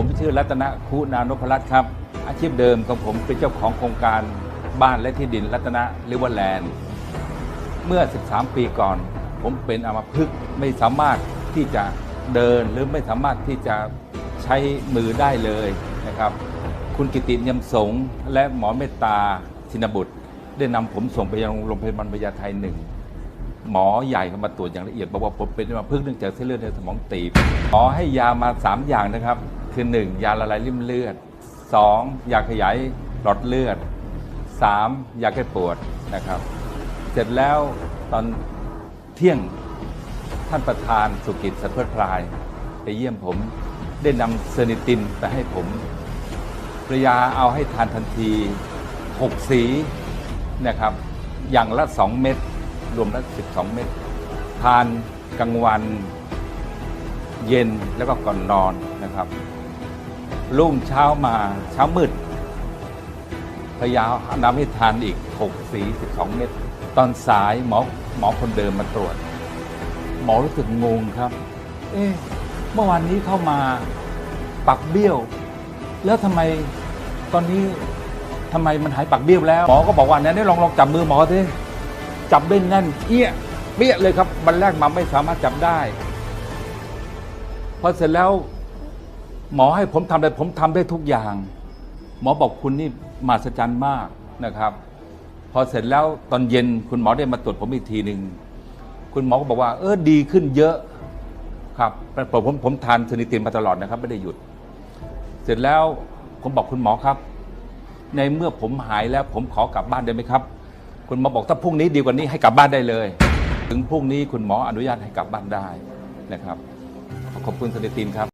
ผมชื่อรัตนคุณานพรัตน์ครับ อาชีพเดิมของผมเป็นเจ้าของโครงการบ้านและที่ดินรัตนริเวอร์แลนด์เมื่อ 13 ปีก่อน ผมเป็นอัมพฤกษ์ไม่สามารถที่จะเดินหรือไม่สามารถที่จะใช้มือได้เลยนะครับ คุณกิติเนียมสงและหมอเมตตาชินบุตร ได้นำผมส่งไปยังโรงพยาบาลพญาไทหนึ่งหมอใหญ่เข้ามาตรวจอย่างละเอียดบอกว่าผมเป็นอัมพฤกษ์เนื่องจากเส้นเลือดในสมองตีบหมอให้ยามา 3 อย่างนะครับ คือ 1 ยาละลายริ่มเลือด 2 ยาขยายหลอดเลือด 3 ยาแก้ปวดนะครับ เสร็จแล้วตอนเที่ยงท่านประธานสุกิจสัตว์เพื่อพลาย ไปเยี่ยมผมได้นำเซนิตินไปให้ผมภรยาเอาให้ทานทันที 6 สีนะครับ อย่างละ 2 เม็ดรวมล้ว12 เม็ดทานกลางวันเย็นแล้วก็ก่อนนอนนะครับ รุ่งเช้ามาเช้ามืดพยายามนำให้ทานอีก 6 สี 12 เม็ดตอนสายหมอหมอคนเดิมมาตรวจ หมอรู้สึกงงครับ เอ๊ะเมื่อวานนี้เข้ามาปักเบี้ยว แล้วทำไมตอนนี้ทำไมมันหายปักเบี้ยวแล้ว หมอก็บอกว่าเนี่ยนี่ลองลองจับมือหมอสิจับได้แน่นเอี้ยเปี้ยเลยครับวันแรกมาไม่สามารถจับได้พอเสร็จแล้ว หมอให้ผมทำอะไรผมทำได้ทุกอย่าง หมอบอกคุณนี่มหัศจรรย์มากนะครับ พอเสร็จแล้วตอนเย็นคุณหมอได้มาตรวจผมอีกทีหนึ่งคุณหมอก็บอกว่า เออดีขึ้นเยอะครับผมผมผมทานซนิตินมาตลอดนะครับ ไม่ได้หยุด เสร็จแล้วผมบอกคุณหมอครับ ในเมื่อผมหายแล้วผมขอกลับบ้านได้ไหมครับ คุณหมอบอกถ้าพรุ่งนี้ดีกว่านี้ให้กลับบ้านได้เลย ถึงพรุ่งนี้คุณหมออนุญาตให้กลับบ้านได้นะครับ ขอบคุณสนิตินครับ